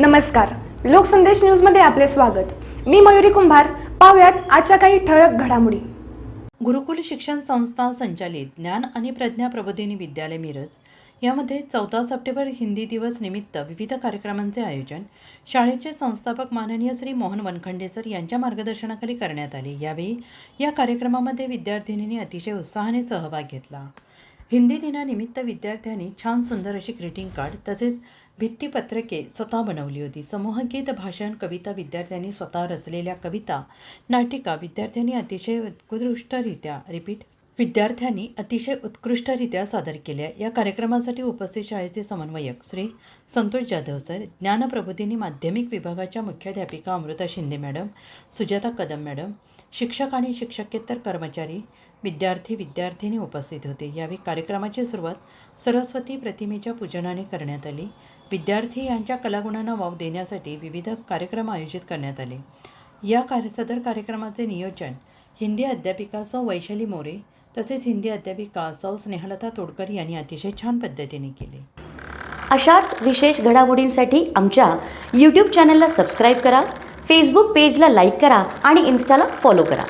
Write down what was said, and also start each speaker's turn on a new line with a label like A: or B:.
A: नमस्कार. लोकसंदेश न्यूजमध्ये आपले स्वागत. मी मयुरी कुंभार. पाहुयात आजच्या काही ठळक घडामोडी.
B: गुरुकुल शिक्षण संस्था संचालित ज्ञान आणि प्रज्ञा प्रबोधिनी विद्यालय मिरज यामध्ये चौदा सप्टेंबर हिंदी दिवस निमित्त विविध कार्यक्रमांचे आयोजन शाळेचे संस्थापक माननीय श्री मोहन वनखंडे सर यांच्या मार्गदर्शनाखाली करण्यात आले. यावेळी या कार्यक्रमामध्ये विद्यार्थिनींनी अतिशय उत्साहाने सहभाग घेतला. हिंदी दिनानिमित्त विद्यार्थ्यांनी छान सुंदर अशी ग्रीटिंग कार्ड तसेच भित्तीपत्रके स्वतः बनवली होती. समूहगीत भाषण कविता विद्यार्थ्यांनी स्वतः रचलेल्या कविता नाटिका विद्यार्थ्यांनी अतिशय उत्कृष्टरित्या रिपीट विद्यार्थ्यांनी अतिशय उत्कृष्टरित्या सादर केल्या. या कार्यक्रमासाठी उपस्थित शाळेचे समन्वयक श्री संतोष जाधव सर ज्ञानप्रबोधिनी माध्यमिक विभागाच्या मुख्याध्यापिका अमृता शिंदे मॅडम सुजाता कदम मॅडम शिक्षक आणि शिक्षकेतर कर्मचारी विद्यार्थी विद्यार्थिनी उपस्थित होते. यावेळी कार्यक्रमाची सुरुवात सरस्वती प्रतिमेच्या पूजनाने करण्यात आली. विद्यार्थी यांच्या कलागुणांना वाव देण्यासाठी विविध कार्यक्रम आयोजित करण्यात आले. या कार्य सदर कार्यक्रमाचे नियोजन हिंदी अध्यापिका सौ वैशाली मोरे तसेच हिंदी अध्यापिका सौ स्नेहलता तोडकर यांनी अतिशय छान पद्धतीने केले.
C: अशाच विशेष घडामोडींसाठी आमच्या यूट्यूब चॅनलला सबस्क्राईब करा फेसबुक पेजला लाईक करा आणि इन्स्टाला फॉलो करा.